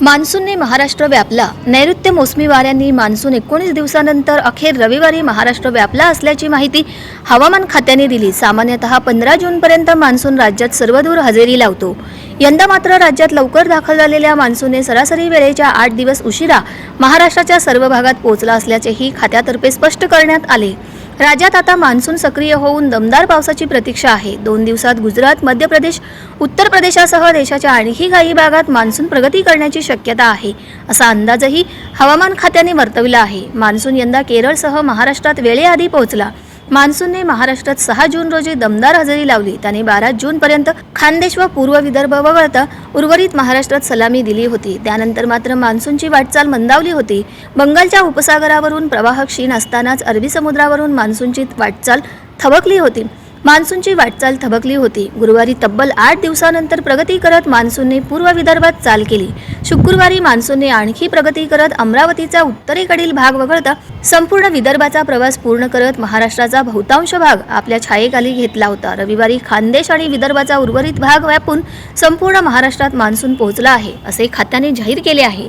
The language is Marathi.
मान्सूनने महाराष्ट्र व्यापला. नैऋत्य मोसमी वाऱ्यांनी मान्सून एकोणीस दिवसानंतर अखेर रविवारी महाराष्ट्र व्यापला असल्याची माहिती हवामान खात्याने दिली. सामान्यतः पंधरा जूनपर्यंत मान्सून राज्यात सर्वदूर हजेरी लावतो. यंदा मात्र राज्यात लवकर दाखल झालेल्या मान्सूनने सरासरी वेळेच्या आठ दिवस उशिरा महाराष्ट्राच्या सर्व भागात पोहोचला असल्याचेही खात्यातर्फे स्पष्ट करण्यात आले. राज्यात आता मान्सून सक्रिय होऊन दमदार पावसाची प्रतीक्षा आहे. दोन दिवसात गुजरात मध्य प्रदेश उत्तर प्रदेशासह देशाच्या आणखी काही भागात मान्सून प्रगती करण्याची शक्यता आहे असा अंदाजही हवामान खात्याने वर्तविला आहे. मान्सून यंदा केरळसह महाराष्ट्रात वेळेआधी पोहोचला. मान्सूनने महाराष्ट्रात सहा जून रोजी दमदार हजेरी लावली. त्याने बारा जूनपर्यंत खानदेश व पूर्व विदर्भ वगळता उर्वरित महाराष्ट्रात सलामी दिली होती. त्यानंतर मात्र मान्सूनची वाटचाल मंदावली होती. बंगालच्या उपसागरावरून प्रवाह क्षीण असतानाच अरबी समुद्रावरून मान्सूनची वाटचाल थबकली होती. मान्सूनची वाटचाल थबकली होती. गुरुवारी तब्बल आठ दिवसानंतर प्रगती करत मान्सूनने पूर्व विदर्भात चाल केली. शुक्रवारी मान्सूनने आणखी प्रगती करत अमरावतीचा उत्तरेकडील भाग वगळता संपूर्ण विदर्भाचा प्रवास पूर्ण करत महाराष्ट्राचा बहुतांश भाग आपल्या छायेखाली घेतला होता. रविवारी खानदेश आणि विदर्भाचा उर्वरित भाग व्यापून संपूर्ण महाराष्ट्रात मान्सून पोहोचला आहे असे खात्याने जाहीर केले आहे.